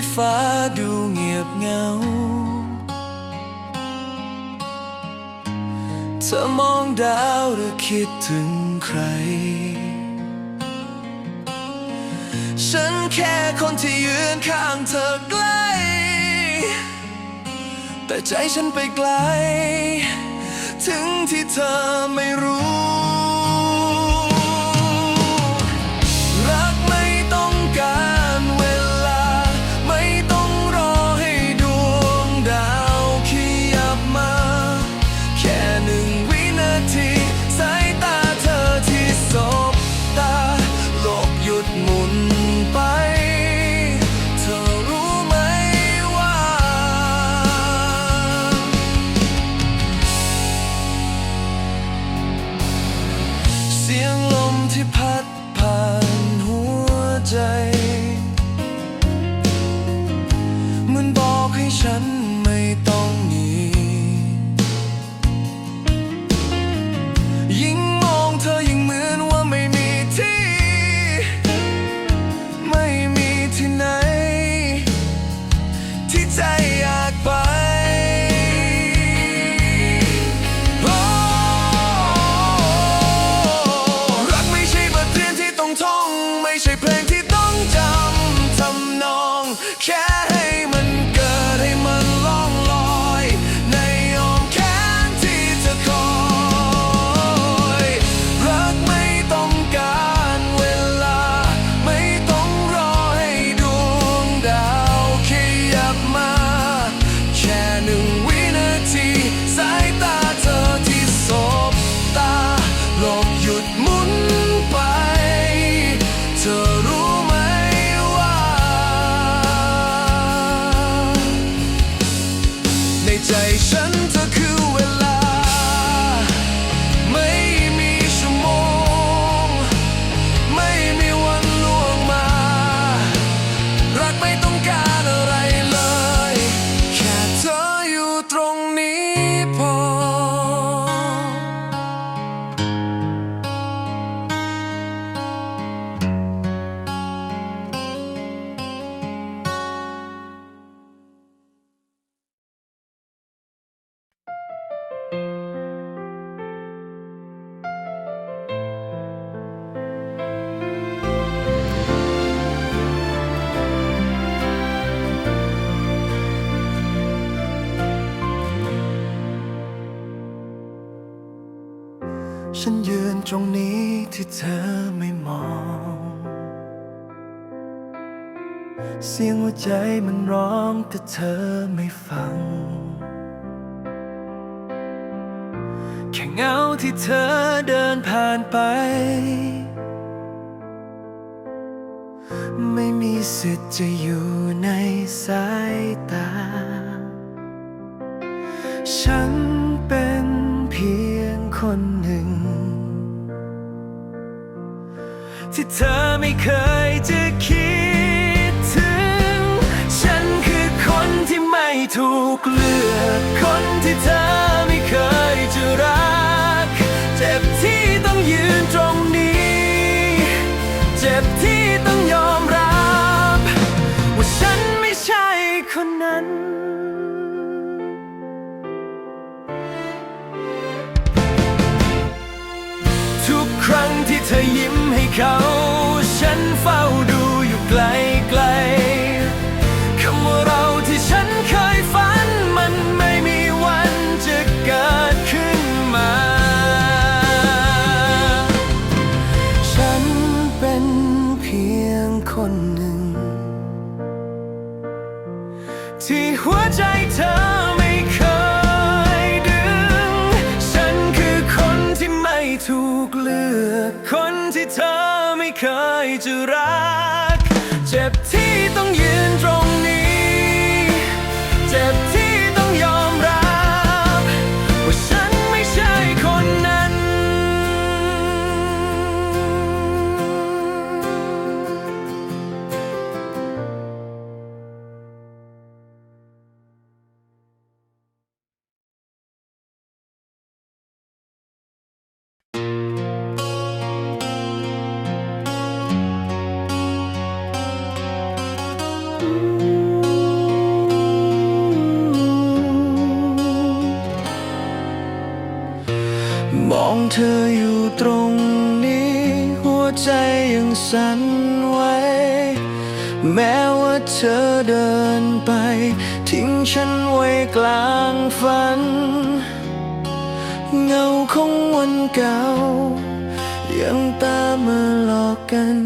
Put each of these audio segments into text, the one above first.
ที่ฟ้าดูเงียบเหงา เธอมองดาวหรือคิดถึงใคร ฉันแค่คนที่ยืนข้างเธอใกล้ แต่ใจฉันไปไกล ถึงที่เธอไม่รู้ ตรงนี้ที่เธอไม่มอง เสียงหัวใจมันร้องแต่เธอไม่ฟัง แค่เงาที่เธอเดินผ่านไป ไม่มีสิทธิ์จะอยู่ในสายตา ฉันเป็นเพียงคน ที่เธอไม่เคยจะคิดถึง ฉันคือคนที่ไม่ถูกเลือก คนที่เธอไม่เคยจะรัก เจ็บที่ต้องยืนตรงนี้ เจ็บที่ต้องยอมรับ ว่าฉันไม่ใช่คนนั้นทุกครั้งที่เธอ เขาฉันเฝ้า เคยจะรัก เจ็บที่ สั่นไหวแม้ว่าเธอเดินไป ทิ้งฉันไว้กลางฝัน เงาของวันเก่า ยังตามมาหลอกกัน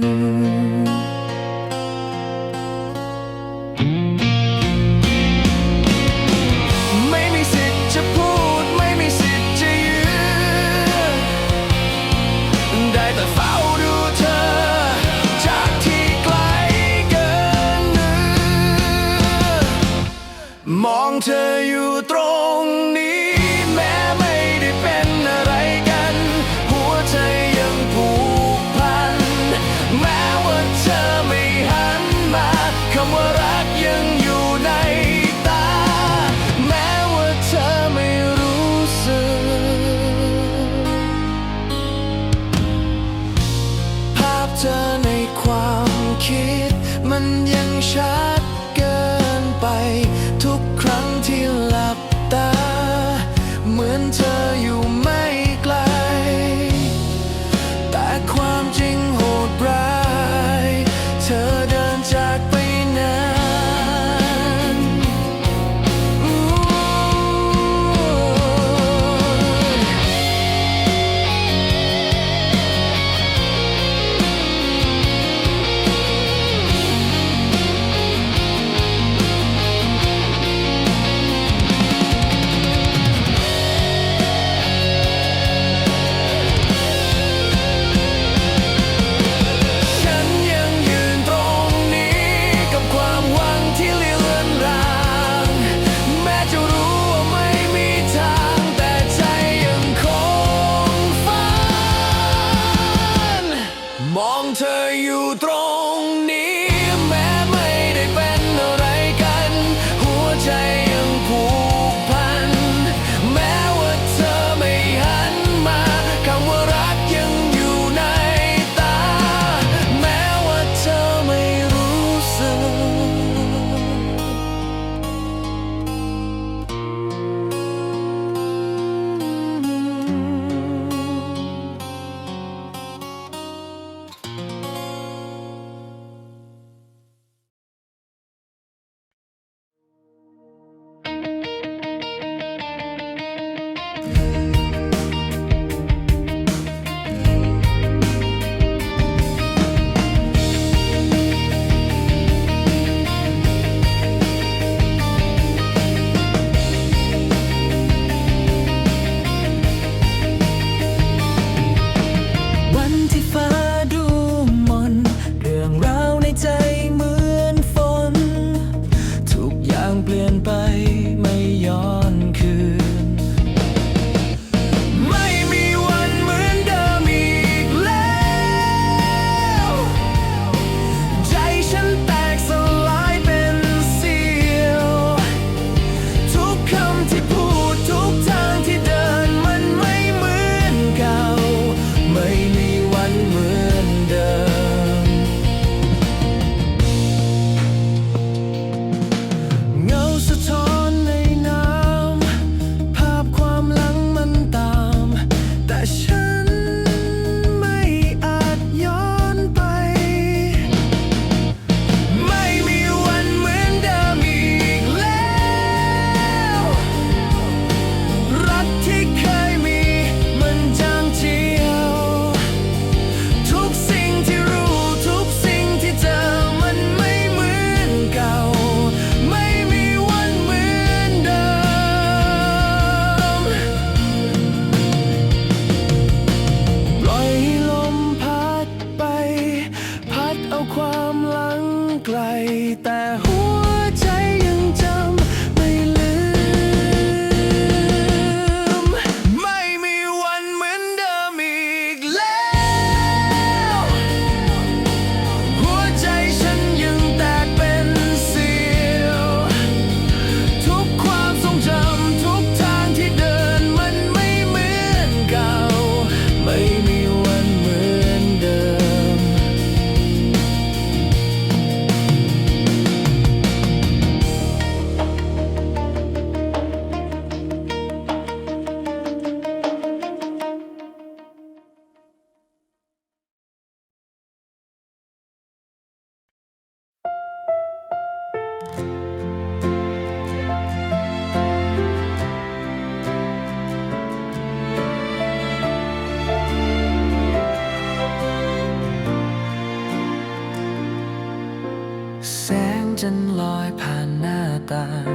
จันลอยผ่านหน้าต่าง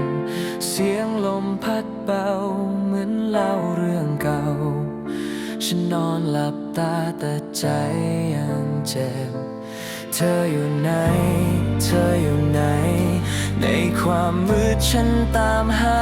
เสียงลมพัดเบาเหมือนเล่าเรื่องเก่า ฉันนอนหลับตาแต่ใจยังเจ็บ เธออยู่ไหน เธออยู่ไหน ในความมืดฉันตามหา